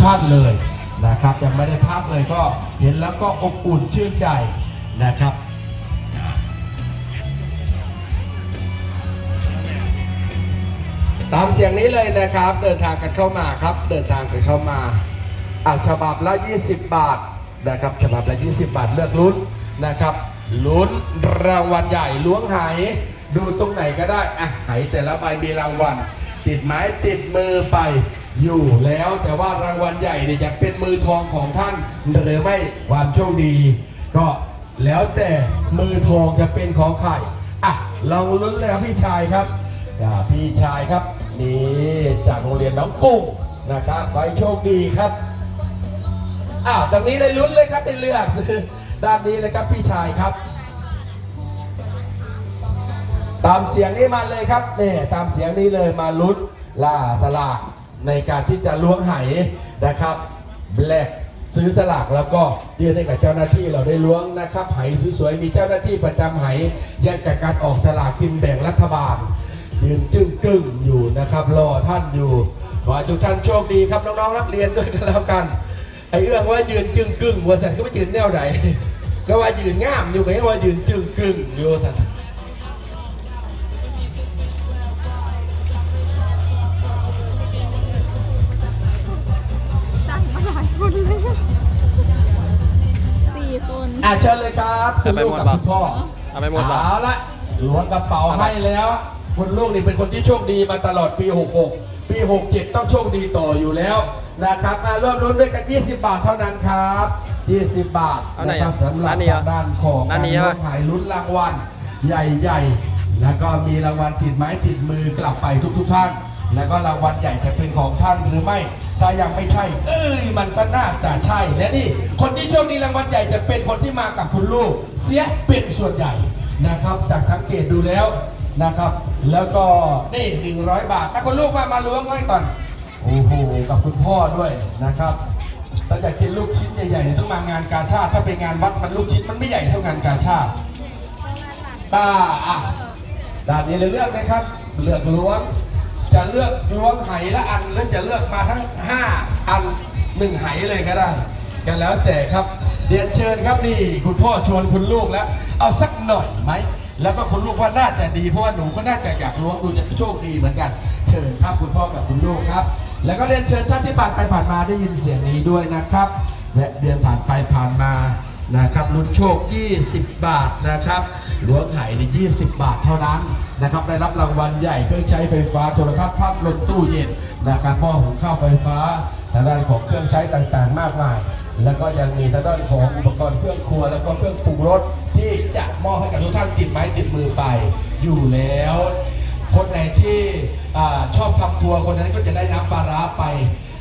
พลาดเลยนะครับยังไม่ได้ภาพเลยก็เห็นแล้วก็อบอุ่นชื่นใจนะครับตามเสียงนี้เลยนะครับ เดินทางกันเข้ามาครับ เดินทางกันเข้ามาอะฉบับละ 20 บาทนะครับฉบับละ 20 บาทเลือกลุ้นนะครับลุ้นรางวัลใหญ่ล้วงหายดูตรงไหนก็ได้อะหายแต่ละใบมีรางวัลติดไม้ติดมือไป อยู่แล้วแต่ว่ารางวัลใหญ่เนี่ยจะเป็นมือทองของท่าน หรือไม่ความโชคดี ก็แล้วแต่มือทองจะเป็นของใครอะลองลุ้นเลยครับพี่ชายครับอ่าพี่ชายครับนี่จากโรงเรียนน้องกุ้งนะครับไว้โชคดีครับอ้าวตรงนี้ได้ลุ้นเลยครับได้เลือกด้านนี้เลยครับพี่ชายครับ ตามเสียงนี้มาเลยครับเนี่ยตามเสียงนี้เลยมาลุ้นล่าสลาก ในการที่จะล้วงไหนะครับแลกซื้อสลากแล้วก็ยื่นให้กับเจ้าหน้าที่เราได้ล้วงนะครับไหสวยๆมีเจ้าหน้าที่ประจำไหแยกกับการออกสลากกินแบ่งรัฐบาล ยืนจึ้งกึ้งอยู่นะครับรอท่านอยู่ขอทุกท่านโชคดีครับน้องๆนักเรียนด้วยกันแล้วกันไอ้เอื้องว่ายืนจึ้งกึ้งวัวสันก็ไม่ยืนแนวไหนก็ว่ายืนง่ามอยู่ก็ว่ายืนจึ้งกึ้งอยู่สัน อะเชิญเลยครับคุณลูกกับคุณพ่อเอาไปหมดเปล่าเอาละล้วงกระเป๋าให้แล้ว คุณลูกนี่เป็นคนที่โชคดีมาตลอดปี 66 ปี 67 ต้องโชคดีต่ออยู่แล้วนะครับมาร่วมลุ้นด้วยกัน 20 บาทเท่านั้นครับ 20 บาทเอาไหนนะครับอะสำหรับร้านนี้เหรอทางด้านของร้านนี้การใช่ล้วปะงหายลุ้นรางวัลใหญ่ ๆ แล้วก็มีรางวัลติดไม้ติดมือกลับไปทุกๆท่าน แล้วก็รางวัลใหญ่จะเป็นของท่านหรือไม่ ถ้ายังไม่ใช่ เอ้ยมันก็น่าจะใช่ และนี่ คนที่โชคดีรางวัลใหญ่จะเป็นคนที่มากับคุณลูก เสียเป็นส่วนใหญ่นะครับ จากสังเกตดูแล้วนะครับ แล้วก็นี่หนึ่งร้อยบาทถ้าคุณลูกมามาล้วงไว้ก่อน โอ้โห กับคุณพ่อด้วยนะครับถ้าอยากกินลูกชิ้นใหญ่ๆเนี่ยต้องมางานกาชาติ ถ้าเป็นงานวัดมันลูกชิ้นมันไม่ใหญ่เท่างานกาชาติตาอะด้านนี้เลยเลือกนะครับ เลือกล้วง จะเลือกล้วงไหละอันหรือจะเลือกมาทั้ง 5 อันหนึ่งไหเลยก็ได้กันแล้วแต่ครับเรียนเชิญครับนี่คุณพ่อชวนคุณลูกแล้ว เอาสักหน่อยไหมแล้วก็คุณลูกว่าน่าจะดีเพราะว่าหนูก็น่าจะอยากล้วงดูจะโชคดีเหมือนกัน เชิญครับคุณพ่อกับคุณลูกครับ แล้วก็เรียนเชิญท่านที่ผ่านไปผ่านมาได้ยินเสียงนี้ด้วยนะครับและเดินผ่านไปผ่านมานะครับลุ้นโชค 20 บาทนะครับ ล้วงไห่ใน20 บาทเท่านั้นนะครับ ได้รับรางวัลใหญ่เครื่องใช้ไฟฟ้าโทรทัศน์พัดลมตู้เย็นนะครับหม้อหุงข้าวไฟฟ้าทางด้านของเครื่องใช้ต่างๆ มากมาย แล้วก็ยังมีทางด้านของอุปกรณ์เครื่องครัว แล้วก็เครื่องปรุงรสที่จะมอบให้กับทุกท่านติดไม้ติดมือไปอยู่แล้ว คนไหนที่อชอบทำครัวคนนั้นก็จะได้น้ำปลาร้าไป